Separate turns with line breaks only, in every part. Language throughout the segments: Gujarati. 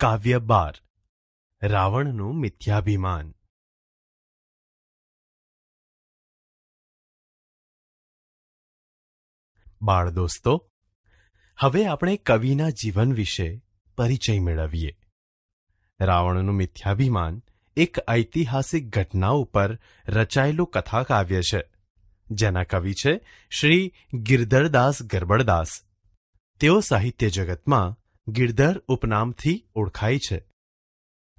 કાવ્ય બાર, રાવણનું મિથ્યાભિમાન. બાળ દોસ્તો, હવે આપણે કવિના જીવન વિશે પરિચય મેળવીએ. રાવણનું મિથ્યાભિમાન એક ઐતિહાસિક ઘટના ઉપર રચાયેલું કથાકાવ્ય છે, જેના કવિ છે શ્રી ગિરધરદાસ ગરબડદાસ. તેઓ સાહિત્ય જગતમાં ગિરધર ઉપનામથી ઓળખાય છે.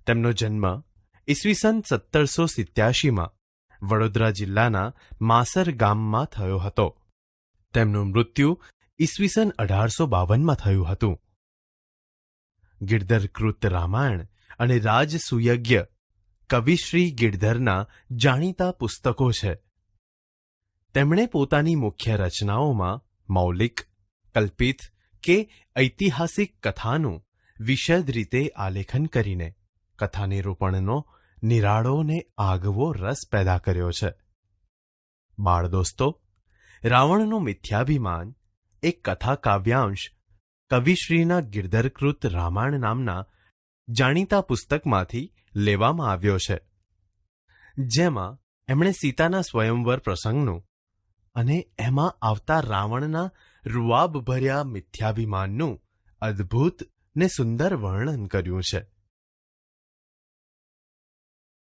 તેમનો જન્મ ઈસવીસન સત્તરસો સિત્યાશીમાં વડોદરા જિલ્લાના માસર ગામમાં થયો હતો. તેમનું મૃત્યુ ઈસવીસન અઢારસો બાવનમાં થયું હતું. ગિરધર કૃત રામાયણ અને રાજસુયજ્ઞ કવિશ્રી ગિરધરના જાણીતા પુસ્તકો છે. તેમણે પોતાની મુખ્ય રચનાઓમાં મૌલિક, કલ્પિત કે ઐતિહાસિક કથાનું વિશદ રીતે આલેખન કરીને કથા નિરૂપણનો નિરાળો ને આગવો રસ પેદા કર્યો છે. બાળ દોસ્તો રાવણનું મિથ્યાભિમાન એક કથા કાવ્યાંશ કવિશ્રીના ગિરધરકૃત રામાયણ નામના જાણીતા પુસ્તકમાંથી લેવામાં આવ્યો છે. જેમાં એમણે સીતાના સ્વયંવર પ્રસંગનું અને એમાં આવતા રાવણના રૂઆબભર્યા મિથ્યાભિમાનનું અદ્ભુત ને સુંદર વર્ણન કર્યું છે.